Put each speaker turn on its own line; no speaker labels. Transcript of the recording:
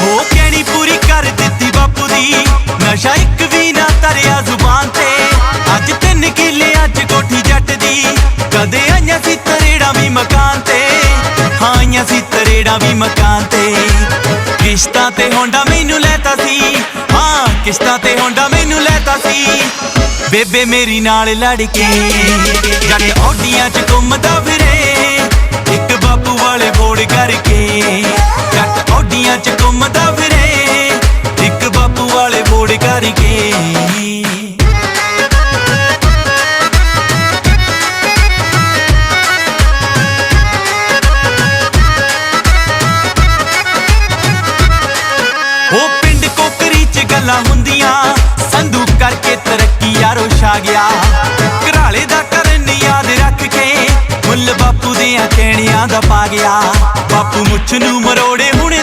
ਹੋ ਕਹਿਣੀ ਪੂਰੀ ਕਰ ਦਿੱਤੀ ਬਾਪੂ ਦੀ। ਨਸ਼ਾ ਇੱਕ ਵੀ ਨਾ ਤਰਿਆ ਜ਼ੁਬਾਨ ਤੇ। ਅੱਜ ਤਿੰਨ ਕਿੱਲੇ, ਅੱਜ ਕੋਠੀ ਜੱਟ ਦੀ। ਕਦੇ ਆਈਆਂ ਸੀ ਤਰੇੜਾਂ ਵੀ ਮਕਾਨ ਤੇ। ਹਾਂ, ਆਈਆਂ ਸੀ ਤਰੇੜਾਂ ਵੀ ਮਕਾਨ ਤੇ। ਕਿਸ਼ਤਾਂ ਤੇ ਹੋਂਡਾ ਮੈਨੂੰ ਲੈਤਾ ਸੀ। ਹਾਂ, ਕਿਸ਼ਤਾਂ ਤੇ ਹੋਂਡਾ ਮੈਨੂੰ ਲੈਤਾ ਸੀ। ਬੇਬੇ ਮੇਰੀ ਨਾਲ ਲੜ ਕੇ ਜੱਟ ਔਡੀਆਂ ਚ ਘੁੰਮਦਾ ਫਿਰੇ ਬੋੜ ਉਹ ਪਿੰਡ ਕੋਕਰੀ ਚ ਗੱਲਾਂ ਹੁੰਦੀਆਂ, ਸੰਧੂ ਕਰਕੇ ਤਰੱਕੀ ਯਾਰੋ ਛਾ ਗਿਆ। ਘਰਾਲੇ ਦਾ ਕਰਨ ਯਾਦ ਰੱਖ ਕੇ ਮੁੱਲ ਬਾਪੂ ਦੀਆਂ ਕਹਿਣਿਆਂ ਦਾ ਪਾ ਗਿਆ। ਬਾਪੂ ਮੁੱਛ ਨੂੰ ਮਰੋੜੇ ਹੁਣੇ